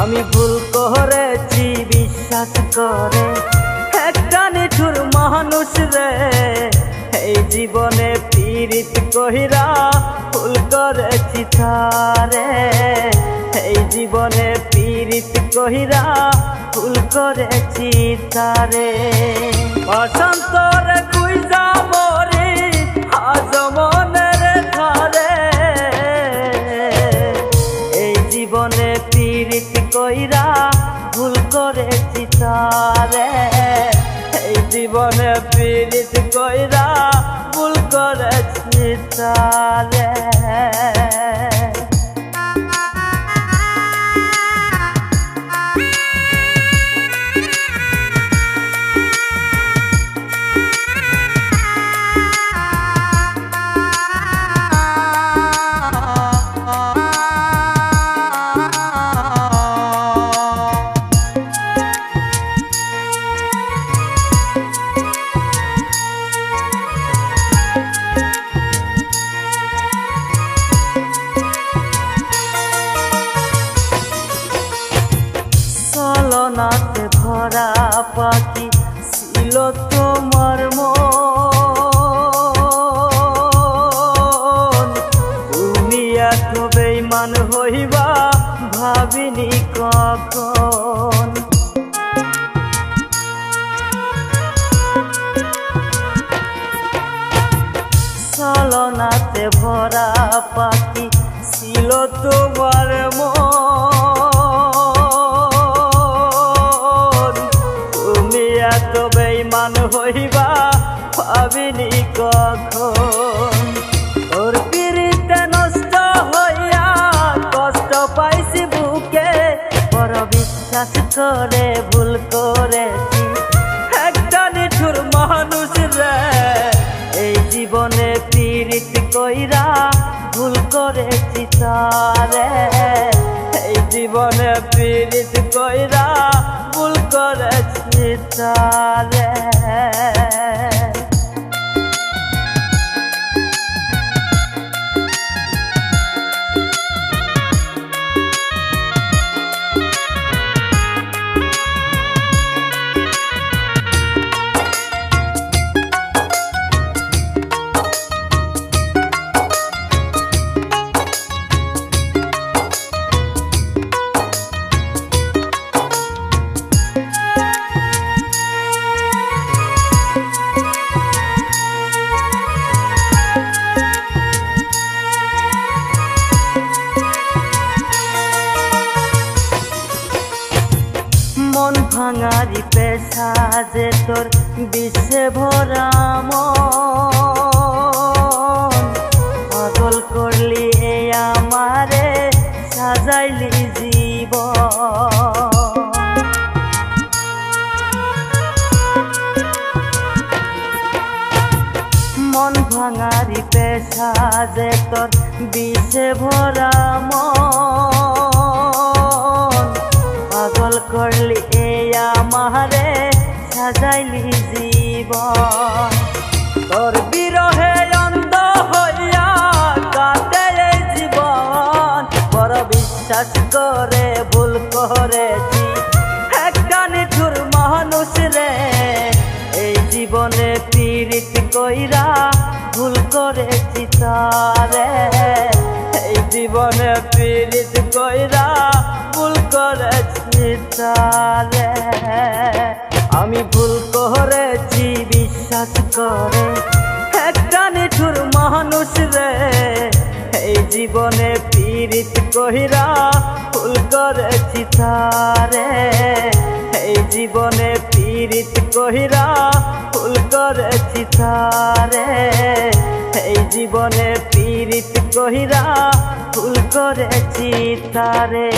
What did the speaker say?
আমি ভুল করেছি, বিশ্বাস করে। একটা নিঠুর মানুষ রে, এই জীবনে পীড়িত কহিরা ভুল করেছি তারে। এই জীবনে পীড়িত কহিরা ভুল করেছি তারে। বসন্তরে কইরা ভুল করেছি তারে। এই জীবনে পীড়িত কইরা ভুল করেছি তারে। চলনাতে ভরা পাখি ছিল তোমার তুমি এত বেইমান হইবা ভাবিনি কখন। চলনাতে ভরা পাখি ছিল তোমার মন। বেইমান হইবা ভাবিনি কখন। ওর পিড়িতে নষ্ট হইয়া কষ্ট পাইছি বুকে, বড় বিশ্বাস করে ভুল করেছি। একটা নিঠুর মানুষ রে, এই জীবনে পীড়িত কইরা ভুল করেছি তারে। এই জীবনে পীড়িত কইরা ভুল করেছি তারে ভাঙারি পেশা যে তোর বিশ্বে ভরা মন। পাগল করলি এ আমারে, সাজাইলি জীবন। মন ভাঙারি পেশা যে তোর বিষে ভরা করলি এ আমারে, সাজাইলি জীবন। তোর বিরহে অন্ধ হইয়া কাটে জীবন। বড় বিশ্বাস করে ভুল করেছি একটা নিঠুর মানুষ রে। এই জীবনে পীড়িত কইরা ভুল করেছি তারে। জীবনে পীড়িত কইরা ভুল করেছি তারে। আমি ভুল করেছি, বিশ্বাস করে। একটা নিঠুর মানুষ রে, এই জীবনে পীড়িত কহিরা ভুল করেছি তারে। এই জীবনে পীড়িত কহিরা ভুল করেছি তারে। এই জীবনে পীড়িত কহিরা ভুল করেছি তারে।